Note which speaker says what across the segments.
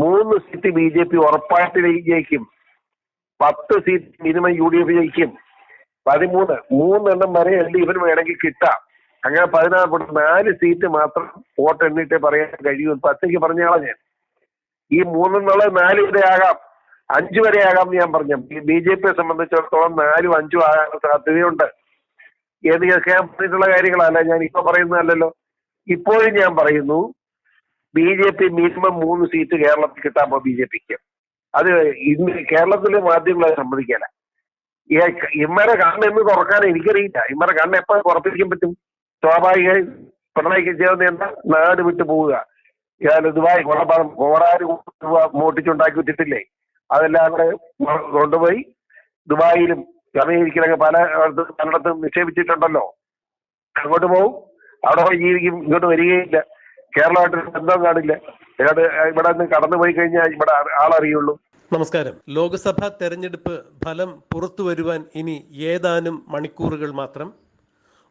Speaker 1: മൂന്ന് seat B J P ഉറപ്പായിട്ട് ജയിക്കും. പത്ത് seat minimum U D F ജയിക്കും. പതിമൂന്ന് മൂന്നെണ്ണം വരെ എൽ ഡി എഫിന് വേണമെങ്കിൽ കിട്ടാം. അങ്ങനെ പതിനാറ് നാല് സീറ്റ് മാത്രം വോട്ട് എണ്ണിട്ടേ പറയാൻ കഴിയൂ. പത്തേക്ക് പറഞ്ഞാളാ ഞാൻ. ഈ മൂന്നെന്നുള്ളത് നാല് വരെ ആകാം. അഞ്ചു വരെ ആകാം ഞാൻ പറഞ്ഞു. ബി ജെ പിയെ സംബന്ധിച്ചിടത്തോളം നാലും അഞ്ചും ആകാൻ സാധ്യതയുണ്ട്. എന്ന് ഞാൻ പറഞ്ഞിട്ടുള്ള കാര്യങ്ങളല്ല. ഞാൻ ഇപ്പൊ പറയുന്നതല്ലല്ലോ. ഇപ്പോഴും ഞാൻ പറയുന്നു ബി ജെ പി മിനിമം മൂന്ന് സീറ്റ് കേരളത്തിൽ കിട്ടാമോ ബി ജെ പിക്ക്. അത് ഇന്ന് കേരളത്തിലെ മാധ്യമങ്ങളെ സമ്മതിക്കല ഇമ്മരെ കണ്ണ് എന്ന് തുറക്കാൻ എനിക്കറിയില്ല. ഇമ്മരെ കണ്ണ് എപ്പോ തുറപ്പിക്കാൻ പറ്റും? സ്വാഭാവികമായി പിണറായിക്ക് ചെയ്യുന്ന എന്താ? നാട് വിട്ടു പോവുക. ദുബായ് കൊള്ളപ്പാടം കോടാരി മോട്ടിച്ചുണ്ടാക്കി വിട്ടിട്ടില്ലേ? അതെല്ലാം കൂടെ കൊണ്ടുപോയി ദുബായിലും അമേരിക്കയിലൊക്കെ പല പലയിടത്തും നിക്ഷേപിച്ചിട്ടുണ്ടല്ലോ. അങ്ങോട്ട് പോവും. അവിടെ പോയി ജീവിക്കും. ഇങ്ങോട്ട് വരികയില്ല. കേരളമായിട്ട് ബന്ധം കാണില്ല. ഇവിടെ ഇവിടെ നിന്ന് കടന്നു പോയി കഴിഞ്ഞാൽ ഇവിടെ ആളറിയുള്ളൂ.
Speaker 2: നമസ്കാരം. ലോക്സഭാ തെരഞ്ഞെടുപ്പ് ഫലം പുറത്തു വരുവാൻ ഇനി ഏതാനും മണിക്കൂറുകൾ മാത്രം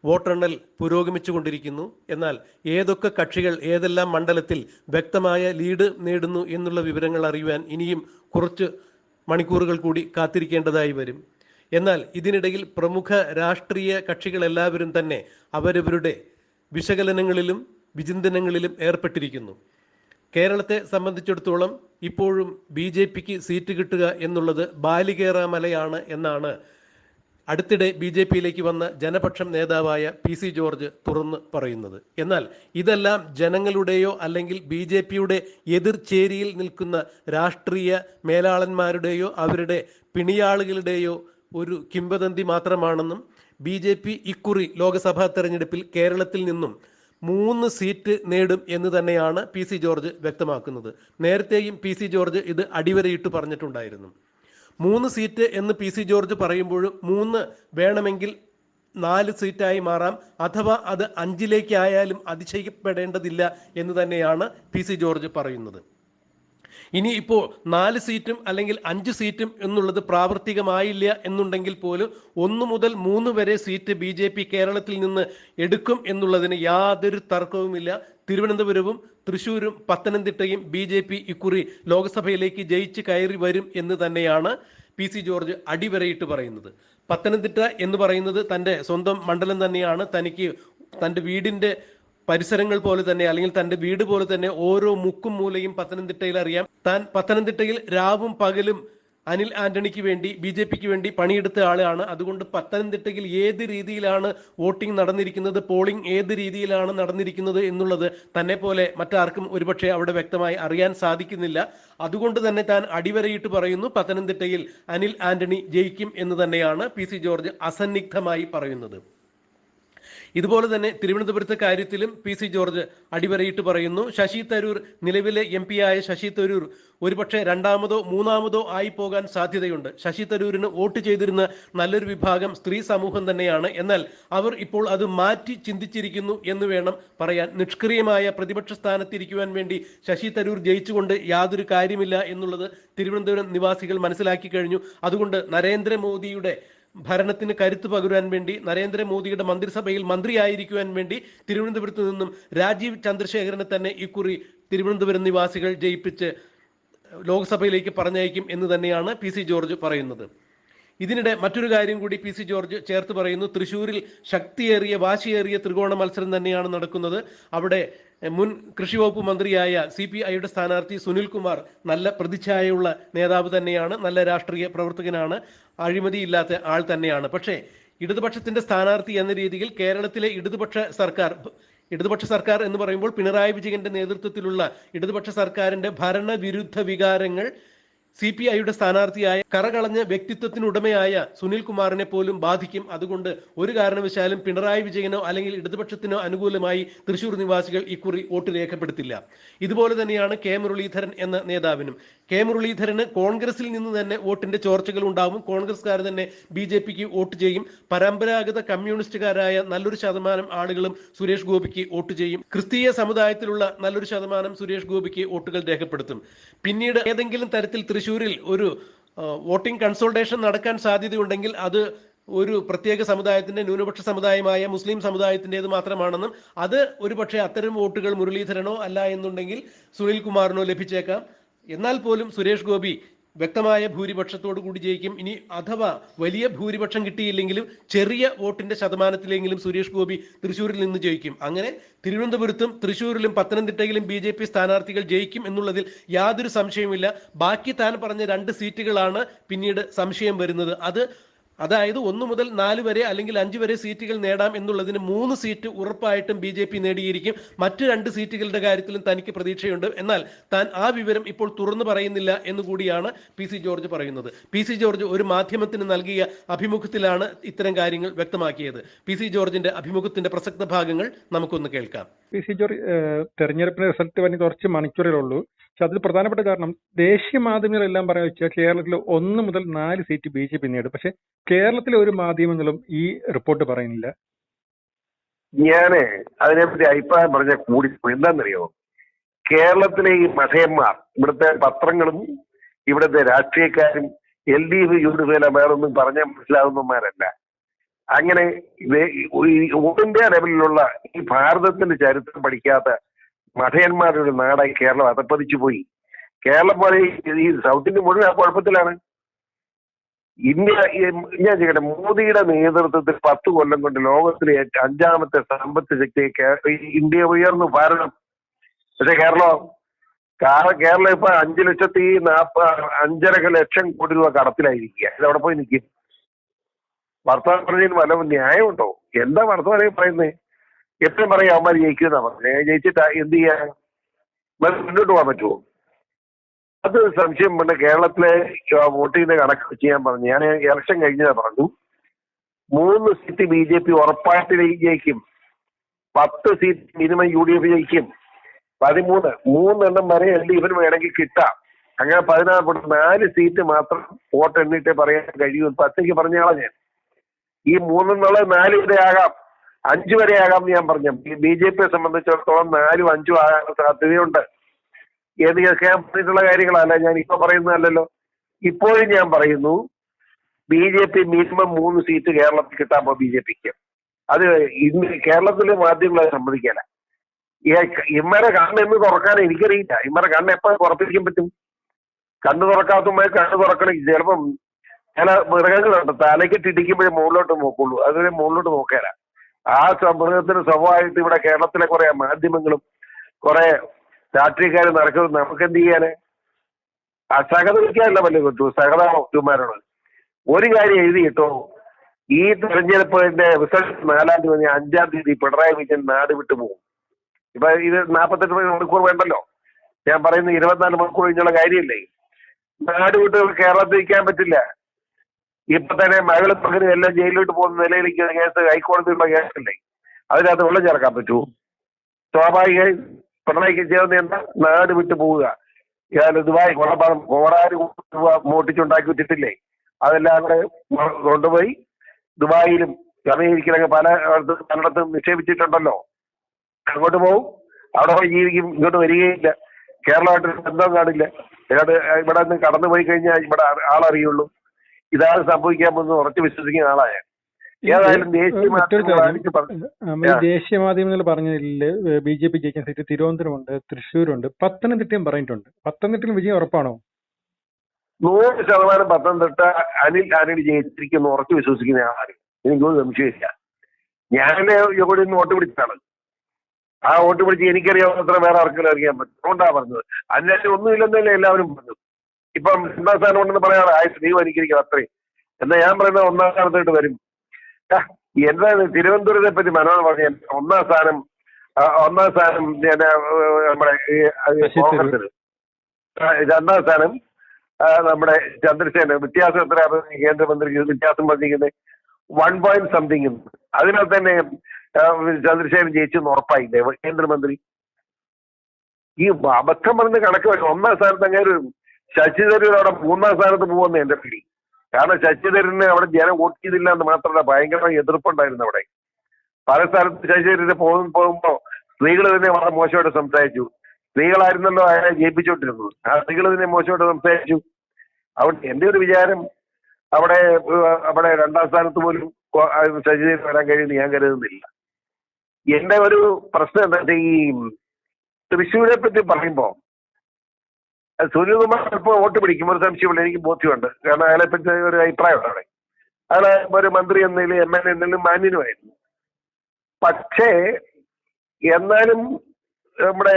Speaker 2: വോട്ടെണ്ണൽ പുരോഗമിച്ചുകൊണ്ടിരിക്കുന്നു. എന്നാൽ ഏതൊക്കെ കക്ഷികൾ ഏതെല്ലാം മണ്ഡലത്തിൽ വ്യക്തമായ ലീഡ് നേടുന്നു എന്നുള്ള വിവരങ്ങൾ അറിയുവാൻ ഇനിയും കുറച്ച് മണിക്കൂറുകൾ കൂടി കാത്തിരിക്കേണ്ടതായി വരും. എന്നാൽ ഇതിനിടയിൽ പ്രമുഖ രാഷ്ട്രീയ കക്ഷികളെല്ലാവരും തന്നെ അവരവരുടെ വിശകലനങ്ങളിലും വിചിന്തനങ്ങളിലും ഏർപ്പെട്ടിരിക്കുന്നു. കേരളത്തെ സംബന്ധിച്ചിടത്തോളം ഇപ്പോഴും ബി ജെ പിക്ക് സീറ്റ് കിട്ടുക എന്നുള്ളത് ബാലികേറാമലയാണ് എന്നാണ് അടുത്തിടെ ബി ജെ പിയിലേക്ക് വന്ന ജനപക്ഷം നേതാവായ പി സി ജോർജ് തുറന്ന് പറയുന്നത്. എന്നാൽ ഇതെല്ലാം ജനങ്ങളുടെയോ അല്ലെങ്കിൽ ബി ജെ പിയുടെ എതിർചേരിയിൽ നിൽക്കുന്ന രാഷ്ട്രീയ മേലാളന്മാരുടെയോ അവരുടെ പിണിയാളുകളുടെയോ ഒരു കിംവദന്തി മാത്രമാണെന്നും ബി ജെ പി ഇക്കുറി ലോക്സഭാ തെരഞ്ഞെടുപ്പിൽ കേരളത്തിൽ നിന്നും മൂന്ന് സീറ്റ് നേടും എന്ന് തന്നെയാണ് പി സി ജോർജ് വ്യക്തമാക്കുന്നത്. നേരത്തെയും പി സി ജോർജ് ഇത് അടിവരയിട്ട് പറഞ്ഞിട്ടുണ്ടായിരുന്നു. മൂന്ന് സീറ്റ് എന്ന് പി സി ജോർജ് പറയുമ്പോഴും മൂന്ന് വേണമെങ്കിൽ നാല് സീറ്റായി മാറാം അഥവാ അത് അഞ്ചിലേക്കായാലും അതിശയിക്കപ്പെടേണ്ടതില്ല എന്ന് തന്നെയാണ് പി സി ജോർജ് പറയുന്നത്. ഇനി ഇപ്പോൾ നാല് സീറ്റും അല്ലെങ്കിൽ അഞ്ച് സീറ്റും എന്നുള്ളത് പ്രാവർത്തികമായില്ല എന്നുണ്ടെങ്കിൽ പോലും ഒന്ന് മുതൽ മൂന്ന് വരെ സീറ്റ് ബി ജെ പി കേരളത്തിൽ നിന്ന് എടുക്കും എന്നുള്ളതിന് യാതൊരു തർക്കവുമില്ല. തിരുവനന്തപുരവും തൃശൂരും പത്തനംതിട്ടയും ബി ജെ പി ഇക്കുറി ലോക്സഭയിലേക്ക് ജയിച്ച് കയറി വരും എന്ന് തന്നെയാണ് പി സി ജോർജ് അടിവരയിട്ട് പറയുന്നത്. പത്തനംതിട്ട എന്ന് പറയുന്നത് തന്റെ സ്വന്തം മണ്ഡലം തന്നെയാണ്. തനിക്ക് തന്റെ വീടിന്റെ പരിസരങ്ങൾ പോലെ തന്നെ അല്ലെങ്കിൽ തന്റെ വീട് പോലെ തന്നെ ഓരോ മുക്കും മൂലയും പത്തനംതിട്ടയിൽ അറിയാം. താൻ പത്തനംതിട്ടയിൽ രാവും പകലും അനിൽ ആന്റണിക്ക് വേണ്ടി ബി ജെ പിക്ക് വേണ്ടി പണിയെടുത്ത ആളാണ്. അതുകൊണ്ട് പത്തനംതിട്ടയിൽ ഏത് രീതിയിലാണ് വോട്ടിംഗ് നടന്നിരിക്കുന്നത് പോളിംഗ് ഏത് രീതിയിലാണ് നടന്നിരിക്കുന്നത് എന്നുള്ളത് തന്നെ പോലെ മറ്റാർക്കും ഒരുപക്ഷെ അവിടെ വ്യക്തമായി അറിയാൻ സാധിക്കുന്നില്ല. അതുകൊണ്ട് തന്നെ താൻ അടിവരയിട്ട് പറയുന്നു പത്തനംതിട്ടയിൽ അനിൽ ആന്റണി ജയിക്കും എന്ന് തന്നെയാണ് പി ജോർജ് അസന്നിഗ്ധമായി പറയുന്നത്. ഇതുപോലെ തന്നെ തിരുവനന്തപുരത്തെ കാര്യത്തിലും പി സി ജോർജ് അടിവരയിട്ട് പറയുന്നു. ശശി തരൂർ നിലവിലെ എം പി ആയ ശശി തരൂർ ഒരുപക്ഷെ രണ്ടാമതോ മൂന്നാമതോ ആയി പോകാൻ സാധ്യതയുണ്ട്. ശശി തരൂരിന് വോട്ട് ചെയ്തിരുന്ന നല്ലൊരു വിഭാഗം സ്ത്രീ സമൂഹം തന്നെയാണ്. എന്നാൽ അവർ ഇപ്പോൾ അത് മാറ്റി ചിന്തിച്ചിരിക്കുന്നു എന്ന് വേണം പറയാൻ. നിഷ്ക്രിയമായ പ്രതിപക്ഷ സ്ഥാനത്തിരിക്കുവാൻ വേണ്ടി ശശി തരൂർ ജയിച്ചുകൊണ്ട് യാതൊരു കാര്യമില്ല എന്നുള്ളത് തിരുവനന്തപുരം നിവാസികൾ മനസ്സിലാക്കി കഴിഞ്ഞു. അതുകൊണ്ട് നരേന്ദ്രമോദിയുടെ ഭരണത്തിന് കരുത്ത് പകരുവാൻ വേണ്ടി നരേന്ദ്രമോദിയുടെ മന്ത്രിസഭയിൽ മന്ത്രിയായിരിക്കുവാൻ വേണ്ടി തിരുവനന്തപുരത്ത് നിന്നും രാജീവ് ചന്ദ്രശേഖരനെ തന്നെ ഇക്കുറി തിരുവനന്തപുരം നിവാസികൾ ജയിപ്പിച്ച് ലോക്സഭയിലേക്ക് പറഞ്ഞയക്കും എന്ന് തന്നെയാണ് പി സി ജോർജ് പറയുന്നത്. ഇതിനിടെ മറ്റൊരു കാര്യം കൂടി പി സി ജോർജ് ചേർത്ത് പറയുന്നു. തൃശൂരിൽ ശക്തിയേറിയ വാശിയേറിയ ത്രികോണ മത്സരം തന്നെയാണ് നടക്കുന്നത്. അവിടെ മുൻ കൃഷിവകുപ്പ് മന്ത്രിയായ സി പി ഐയുടെ സ്ഥാനാർത്ഥി സുനിൽകുമാർ നല്ല പ്രതിച്ഛായയുള്ള നേതാവ് തന്നെയാണ്. നല്ല രാഷ്ട്രീയ പ്രവർത്തകനാണ്. അഴിമതിയില്ലാത്ത ആൾ തന്നെയാണ്. പക്ഷേ ഇടതുപക്ഷത്തിന്റെ സ്ഥാനാർത്ഥി എന്ന രീതിയിൽ കേരളത്തിലെ ഇടതുപക്ഷ സർക്കാർ ഇടതുപക്ഷ സർക്കാർ എന്ന് പറയുമ്പോൾ പിണറായി വിജയന്റെ നേതൃത്വത്തിലുള്ള ഇടതുപക്ഷ സർക്കാരിന്റെ ഭരണവിരുദ്ധ വികാരങ്ങൾ സി പി ഐയുടെ സ്ഥാനാർത്ഥിയായ കറകളഞ്ഞ വ്യക്തിത്വത്തിനുടമയായ സുനിൽ കുമാറിനെ പോലും ബാധിക്കും. അതുകൊണ്ട് ഒരു കാരണവശാലും പിണറായി വിജയനോ അല്ലെങ്കിൽ ഇടതുപക്ഷത്തിനോ അനുകൂലമായി തൃശൂർ നിവാസികൾ ഇക്കുറി വോട്ട് രേഖപ്പെടുത്തില്ല. ഇതുപോലെ തന്നെയാണ് കെ മുരളീധരൻ എന്ന നേതാവിനും. കെ മുരളീധരന് കോൺഗ്രസിൽ നിന്ന് തന്നെ വോട്ടിന്റെ ചോർച്ചകൾ ഉണ്ടാവും. കോൺഗ്രസ്കാർ തന്നെ ബി ജെ പിക്ക് വോട്ട് ചെയ്യും. പരമ്പരാഗത കമ്മ്യൂണിസ്റ്റുകാരായ നല്ലൊരു ശതമാനം ആളുകളും സുരേഷ് ഗോപിക്ക് വോട്ട് ചെയ്യും. ക്രിസ്തീയ സമുദായത്തിലുള്ള നല്ലൊരു ശതമാനം സുരേഷ് ഗോപിക്ക് വോട്ടുകൾ രേഖപ്പെടുത്തും. പിന്നീട് ഏതെങ്കിലും തരത്തിൽ തൃശൂരിൽ ഒരു വോട്ടിംഗ് കൺസൾട്ടേഷൻ നടക്കാൻ സാധ്യതയുണ്ടെങ്കിൽ അത് ഒരു പ്രത്യേക സമുദായത്തിന്റെ ന്യൂനപക്ഷ സമുദായമായ മുസ്ലിം സമുദായത്തിന്റെത് മാത്രമാണെന്നും അത് ഒരുപക്ഷെ അത്തരം വോട്ടുകൾ മുരളീധരനോ അല്ല എന്നുണ്ടെങ്കിൽ സുനിൽ കുമാറിനോ ലഭിച്ചേക്കാം. എന്നാൽ പോലും സുരേഷ് ഗോപി വ്യക്തമായ ഭൂരിപക്ഷത്തോടു കൂടി ജയിക്കും. ഇനി അഥവാ വലിയ ഭൂരിപക്ഷം കിട്ടിയില്ലെങ്കിലും ചെറിയ വോട്ടിന്റെ ശതമാനത്തിലെങ്കിലും സുരേഷ് ഗോപി തൃശ്ശൂരിൽ നിന്ന് ജയിക്കും. അങ്ങനെ തിരുവനന്തപുരത്തും തൃശ്ശൂരിലും പത്തനംതിട്ടയിലും ബി ജെ പി സ്ഥാനാർത്ഥികൾ ജയിക്കും എന്നുള്ളതിൽ യാതൊരു സംശയവുമില്ല. ബാക്കി താൻ പറഞ്ഞ രണ്ട് സീറ്റുകളാണ് പിന്നീട് സംശയം വരുന്നത്. അത് അതായത് ഒന്ന് മുതൽ നാല് വരെ അല്ലെങ്കിൽ അഞ്ച് വരെ സീറ്റുകൾ നേടാം എന്നുള്ളതിന് മൂന്ന് സീറ്റ് ഉറപ്പായിട്ടും ബി ജെ പി നേടിയിരിക്കും. മറ്റ് രണ്ട് സീറ്റുകളുടെ കാര്യത്തിലും തനിക്ക് പ്രതീക്ഷയുണ്ട്. എന്നാൽ താൻ ആ വിവരം ഇപ്പോൾ തുറന്നു പറയുന്നില്ല എന്നുകൂടിയാണ് പി സി ജോർജ് പറയുന്നത്. പി സി ജോർജ് ഒരു മാധ്യമത്തിന് നൽകിയ അഭിമുഖത്തിലാണ് ഇത്തരം കാര്യങ്ങൾ വ്യക്തമാക്കിയത്. പി സി ജോർജിന്റെ അഭിമുഖത്തിന്റെ പ്രസക്ത ഭാഗങ്ങൾ നമുക്കൊന്ന് കേൾക്കാം.
Speaker 3: പി സി ജോർജ് തെരഞ്ഞെടുപ്പിന്റെ റിസൾട്ട് വന്നി കുറച്ച് മണിക്കൂറേ ഉള്ളൂ. പക്ഷെ അതിൽ പ്രധാനപ്പെട്ട കാരണം ദേശീയ മാധ്യമങ്ങളെല്ലാം പറയാൻ വെച്ചാൽ കേരളത്തിൽ ഒന്ന് മുതൽ നാല് സീറ്റ് ബി ജെ പി നേടും. പക്ഷെ കേരളത്തിലെ ഒരു മാധ്യമങ്ങളും ഈ റിപ്പോർട്ട് പറയുന്നില്ല.
Speaker 1: ഞാൻ അതിനെപ്പറ്റി അഭിപ്രായം പറഞ്ഞ കൂടി എന്താണെന്നറിയോ? കേരളത്തിലെ ഈ മഠയന്മാർ ഇവിടുത്തെ പത്രങ്ങളും ഇവിടുത്തെ രാഷ്ട്രീയക്കാരും എൽ ഡി എഫ് യൂണിഫേല വേറൊന്നും പറഞ്ഞാൽ മനസ്സിലാവുന്നവന്മാരല്ല. അങ്ങനെ ഇന്ത്യ ലെവലിലുള്ള ഈ ഭാരതത്തിന്റെ ചരിത്രം പഠിക്കാത്ത മഠയന്മാരുടെ നാടായി കേരളം അതപ്പതിച്ചു പോയി. കേരളം പോലെ ഈ- സൗത്ത് ഇന്ത്യ മുഴുവൻ ആ കുഴപ്പത്തിലാണ്. ഇന്ത്യ ഞാൻ ചെയ്യട്ടെ മോദിയുടെ നേതൃത്വത്തിൽ പത്ത് കൊല്ലം കൊണ്ട് ലോകത്തിലെ അഞ്ചാമത്തെ സമ്പത്ത് ശക്തി ഇന്ത്യ ഉയർന്നു ഭാരതം. പക്ഷെ കേരളം കേരളം ഇപ്പൊ അഞ്ചു ലക്ഷത്തി നാപ്പ അഞ്ചര ലക്ഷം കോടി രൂപ കടത്തിലായിരിക്കുക. ഇത് അവിടെ പോയി നിൽക്കും വർത്തമാനം പറഞ്ഞതിന് വല്ല ന്യായമുണ്ടോ? എന്താ വർത്തമാനം പറയുന്നത് എപ്പോഴും പറയും അവന്മാർ ജയിക്കുന്ന പറഞ്ഞത് ജയിച്ചിട്ട് എന്ത് ചെയ്യാൻ മുന്നോട്ട് പോകാൻ പറ്റുമോ? അത് സംശയം പിന്നെ കേരളത്തിലെ വോട്ടിങ്ങിന്റെ കണക്ക് വെച്ച് ഞാൻ പറഞ്ഞു. ഞാൻ ഇലക്ഷൻ കഴിഞ്ഞതാ പറഞ്ഞു. മൂന്ന് സീറ്റ് ബി ജെ പി ഉറപ്പായിട്ട് ജയിക്കും. പത്ത് seat minimum U D F ജയിക്കും. പതിമൂന്ന് മൂന്നെണ്ണം വരെ എൽ ഡി എഫിന് വേണമെങ്കിൽ കിട്ടാം. അങ്ങനെ പതിനാറ് നാല് സീറ്റ് മാത്രം വോട്ട് എണ്ണിട്ടേ പറയാൻ കഴിയൂ. പത്തേക്ക് പറഞ്ഞാളാ ഞാൻ. ഈ മൂന്നെന്നുള്ളത് നാല് വരെ ആകാം അഞ്ചു വരെ ആകാം എന്ന് ഞാൻ പറഞ്ഞു. ബി ജെ പിയെ സംബന്ധിച്ചിടത്തോളം നാലും അഞ്ചും ആകാൻ സാധ്യതയുണ്ട്. എന്ന് ഞാൻ പറഞ്ഞിട്ടുള്ള കാര്യങ്ങളല്ല ഞാൻ ഇപ്പൊ പറയുന്നതല്ലല്ലോ. ഇപ്പോഴും ഞാൻ പറയുന്നു ബി ജെ പി മിനിമം മൂന്ന് സീറ്റ് കേരളത്തിൽ കിട്ടാൻ ബി ജെ പിക്ക്. അത് ഇന്ന് കേരളത്തിലെ മാധ്യമങ്ങളെ സമ്മതിക്കല. ഇമ്മരെ കണ്ണ് എന്ന് തുറക്കാൻ എനിക്കറിയില്ല. ഇമ്മരെ കണ്ണ് എപ്പോ തുറപ്പിക്കാൻ പറ്റും? കണ്ണ് തുറക്കാത്തമായി കണ്ണ് തുറക്കണം. ചിലപ്പം ചില മൃഗങ്ങളുണ്ട് തലയ്ക്ക് ഇടിക്കുമ്പോഴേ മുകളിലോട്ട് നോക്കുള്ളൂ. അതുവരെ മുകളിലോട്ട് നോക്കാനാ ആ മൃഗത്തിന് സ്വഭാവമായിട്ട് ഇവിടെ കേരളത്തിലെ കുറെ മാധ്യമങ്ങളും കുറെ രാഷ്ട്രീയക്കാർ നടക്കുന്നത് നമുക്ക് എന്ത് ചെയ്യാന്? ആ വലിയ വല്ല കിട്ടു സഹതാമാരോട് ഒരു കാര്യം എഴുതി കിട്ടോ. ഈ തെരഞ്ഞെടുപ്പിന്റെ റിസൾട്ട് നാലാം തീയതി അഞ്ചാം തീയതി പിണറായി വിജയൻ നാട് വിട്ടു പോകും. ഇപ്പൊ ഇത് നാൽപ്പത്തെട്ട് മണിക്കൂർ വേണ്ടല്ലോ. ഞാൻ പറയുന്ന ഇരുപത്തിനാല് മണിക്കൂർ കഴിഞ്ഞുള്ള കാര്യമില്ലേ നാട് വിട്ട് കേരളത്തിൽ നിൽക്കാൻ പറ്റില്ല. ഇപ്പൊ തന്നെ മകൾ പകരം എല്ലാം ജയിലിലോട്ട് പോകുന്ന നിലയിലേക്ക് കേസ് ഹൈക്കോടതിയുള്ള കേസല്ലേ? അതിനകത്ത് വെള്ളം ചേർക്കാൻ പറ്റുമോ സ്വാഭാവികമായി പിണറായിക്ക് ചെയ്യുന്ന എന്താ നാട് വിട്ടു പോവുക. ദുബായ് കൊള്ളപ്പാടം കോടാരി മോട്ടിച്ചുണ്ടാക്കി വെച്ചിട്ടില്ലേ അതെല്ലാം കൂടെ കൊണ്ടുപോയി ദുബായിലും അമേരിക്കയിലൊക്കെ പല പലയിടത്തും നിക്ഷേപിച്ചിട്ടുണ്ടല്ലോ. അങ്ങോട്ട് പോവും. അവിടെ പോയി ജീവിക്കും. ഇങ്ങോട്ട് വരികയില്ല. കേരളമായിട്ട് ബന്ധം കാണില്ല. ഇവിടെ ഇവിടെ നിന്ന് കടന്നു പോയി കഴിഞ്ഞാൽ ഇവിടെ ആളറിയുള്ളൂ. ഇതാണ് സംഭവിക്കാൻ പോകുന്നത് ഉറച്ചു വിശ്വസിക്കുന്ന ആളായ ഏതായാലും ദേശീയ
Speaker 3: ദേശീയ മാധ്യമങ്ങൾ പറഞ്ഞതിൽ ബി ജെ പി ജയിക്കാൻ സീറ്റ് തിരുവനന്തപുരമുണ്ട് തൃശ്ശൂരുണ്ട് പത്തനംതിട്ടയും പറഞ്ഞിട്ടുണ്ട് പത്തനംതിട്ടയിൽ വിജയം ഉറപ്പാണോ?
Speaker 1: നൂറ് ശതമാനം പത്തനംതിട്ട അനിൽ ആന്റണി ജയിച്ചിരിക്കുന്നു ഉറച്ചു വിശ്വസിക്കുന്ന ആളാണ്. എനിക്കൊരു സംശയമില്ല ഞാൻ ഇവിടെ നിന്ന് വോട്ട് പിടിച്ചാണ്. ആ വോട്ട് പിടിച്ച് എനിക്കറിയാവുന്നത്ര വേറെ ആർക്കും അറിയാൻ പറ്റും. അതുകൊണ്ടാണ് പറഞ്ഞത്. അതിനകത്ത് ഒന്നുമില്ലെന്നല്ലേ എല്ലാവരും പറഞ്ഞു ഇപ്പം രണ്ടാം സ്ഥാനം ഉണ്ടെന്ന് പറയാറ് ആയുസ് നീ എനിക്കിരിക്കണം അത്രയും. എന്നാ ഞാൻ പറയുന്നത് ഒന്നാം സ്ഥാനത്തോട്ട് വരും. എന്താ തിരുവനന്തപുരത്തെ പറ്റി മനോഹർ പറഞ്ഞ ഒന്നാം സ്ഥാനം ഒന്നാം സ്ഥാനം നമ്മുടെ. കോൺഗ്രസിന് രണ്ടാം സ്ഥാനം നമ്മുടെ ചന്ദ്രസേന വ്യത്യാസം എത്ര കേന്ദ്രമന്ത്രിക്ക് വ്യത്യാസം പറഞ്ഞിരിക്കുന്നത് വൺ പോയിന്റ് സംതിങ് അതിനകത്ത് തന്നെ ചന്ദ്രശേഖരൻ ജയിച്ചെന്ന് ഉറപ്പായില്ലേ? കേന്ദ്രമന്ത്രി. ഈ അബദ്ധം പറഞ്ഞ് കണക്ക് വരും. ഒന്നാം സ്ഥാനത്ത് അങ്ങനെ ഒരു ശശി തരൂർ അവിടെ മൂന്നാം സ്ഥാനത്ത് പോകുന്ന എന്റെ ഫീൽ കാരണം ശശി തരൂരിന് അവിടെ ജനം വോട്ട് ചെയ്തില്ല എന്ന് മാത്രമല്ല ഭയങ്കര എതിർപ്പുണ്ടായിരുന്നു അവിടെ. പല സ്ഥലത്ത് ശശി തരൂരിന് പോകും പോകുമ്പോ സ്ത്രീകൾ തന്നെ വളരെ മോശമായിട്ട് സംസാരിച്ചു. സ്ത്രീകളായിരുന്നല്ലോ അയാളെ ജയിപ്പിച്ചോണ്ടിരുന്നത് ആ സ്ത്രീകൾ തന്നെ മോശമായിട്ട് സംസാരിച്ചു. അവിടെ എന്റെ ഒരു വിചാരം അവിടെ അവിടെ രണ്ടാം സ്ഥാനത്ത് പോലും ശശി തരൂർ വരാൻ കഴിയുമെന്ന് ഞാൻ കരുതുന്നില്ല. എന്റെ ഒരു പ്രശ്നം എന്താ വെച്ചാൽ ഈ തൃശ്ശൂരെ പറ്റി പറയുമ്പോ സുനിൽകുമാർ ചിലപ്പോൾ വോട്ട് പിടിക്കും. ഒരു സംശയമില്ല എനിക്ക് ബോധ്യമുണ്ട്. കാരണം അയാളെ പറ്റി ഒരു അഭിപ്രായമുണ്ട് അവിടെ. അയാളെ ഒരു മന്ത്രി എന്നതിലും എം എൽ എ എന്നതിലും മാന്യനുമായിരുന്നു. പക്ഷേ എന്നാലും നമ്മുടെ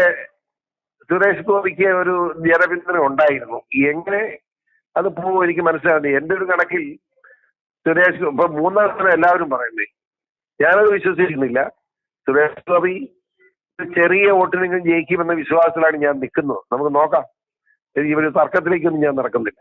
Speaker 1: സുരേഷ് ഗോപിക്ക് ഒരു ജനപിന്തുണ ഉണ്ടായിരുന്നു. എങ്ങനെ അത് പോകും എനിക്ക് മനസ്സിലാവുന്നത് എന്റെ ഒരു കണക്കിൽ സുരേഷ് ഇപ്പൊ മൂന്നാം സ്ഥലം എല്ലാവരും പറയുന്നത് ഞാനത് വിശ്വസിക്കുന്നില്ല. സുരേഷ് ഗോപി ചെറിയ വോട്ടിനെങ്കിലും ജയിക്കുമെന്ന വിശ്വാസത്തിലാണ് ഞാൻ നിൽക്കുന്നത്. നമുക്ക് നോക്കാം. ഈ ഒരു തർക്കത്തിലേക്കൊന്നും ഞാൻ നടക്കുന്നില്ല.